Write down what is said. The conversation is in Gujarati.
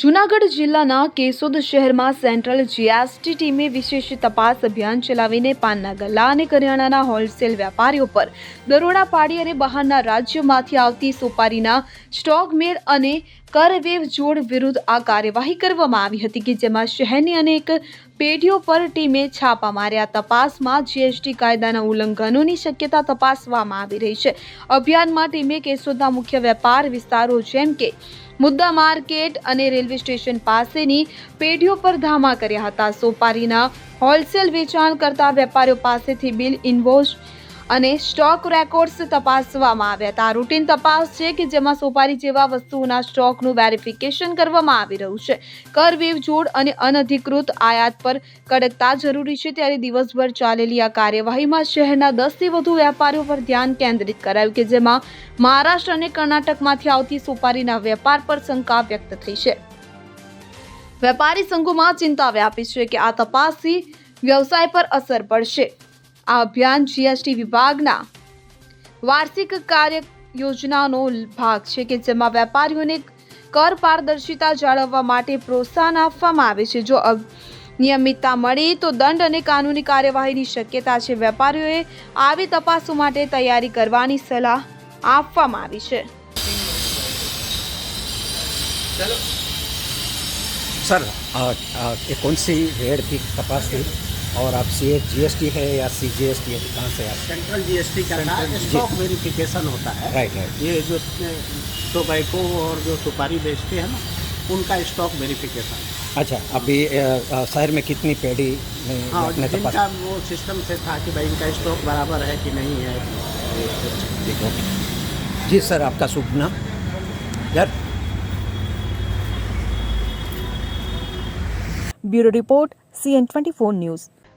જૂનાગઢ જિલ્લાના કેશોદ શહેરમાં સેન્ટ્રલ જીએસટી ટીમે વિશેષ તપાસ અભિયાન ચલાવીને પાનના ગલ્લા અને કરિયાણાના હોલસેલ વેપારીઓ પર દરોડા પાડી અને બહારના રાજ્યોમાંથી આવતી સોપારીના સ્ટોક મેળ અને કરવેવ જોડ વિરુદ્ધ આ કાર્યવાહી કરવામાં આવી હતી કે જેમાં શહેરની અનેક પેઢીઓ પર ટીમે છાપા માર્યા. તપાસમાં જીએસટી કાયદાના ઉલ્લંઘનોની શક્યતા તપાસવામાં આવી રહી છે. અભિયાનમાં ટીમે કેશોદના મુખ્ય વેપાર વિસ્તારો જેમ કે મુદ્દા માર્કેટ અને રેલવે સ્ટેશન પાસેની પેઢીઓ પર ધામા કર્યા હતા. સોપારીના હોલસેલ વેચાણ કરતા વેપારીઓ પાસેથી બિલ ઇન્વોઇસ અને સ્ટોક રેકોર્ડ્સ તપાસવામાં આવ્યા હતા. રૂટીન તપાસ છે કે જેમાં સોપારી જેવા વસ્તુઓના સ્ટોકનું વેરિફિકેશન કરવામાં આવી રહ્યું છે. કર જોડ અને અનધિકૃત આયાત પર કડકતા જરૂરી છે ત્યારે દિવસભર ચાલેલી આ કાર્યવાહીમાં શહેરના દસથી વધુ વેપારીઓ પર ધ્યાન કેન્દ્રિત કરાયું કે જેમાં મહારાષ્ટ્ર અને કર્ણાટકમાંથી આવતી સોપારીના વેપાર પર શંકા વ્યક્ત થઈ છે. વેપારી સંઘોમાં ચિંતા વ્યાપી છે કે આ તપાસથી વ્યવસાય પર અસર પડશે. આ અભિયાન જીએસટી વિભાગના વાર્ષિક કાર્ય યોજનાનો ભાગ છે કે જેમાં વેપારીઓને કર પારદર્શિતા જાળવવા માટે પ્રોત્સાહન આપવામાં આવે છે જો નિયમિતતા મળી તો દંડ અને કાનૂની કાર્યવાહીની શક્યતા છે વેપારીઓએ આવી તપાસો માટે તૈયારી કરવાની સલાહ આપવામાં આવી છે सर आ, आ, ये कौन सी रेड की तपास थी और आप C H G S T है या सी जी एस टी है कहाँ से आप? सेंट्रल जी एस टी का स्टॉक वेरिफिकेशन होता है। राइट राइट ये जो टोबैको और जो सुपारी बेचते हैं ना उनका स्टॉक वेरिफिकेशन अच्छा अभी शहर में कितनी पेड़ी हाँ जिनका वो सिस्टम से था कि भाई इनका स्टॉक बराबर है कि नहीं है ठीक है जी सर आपका शुभ नाम? यार। Bureau report C N twenty four news.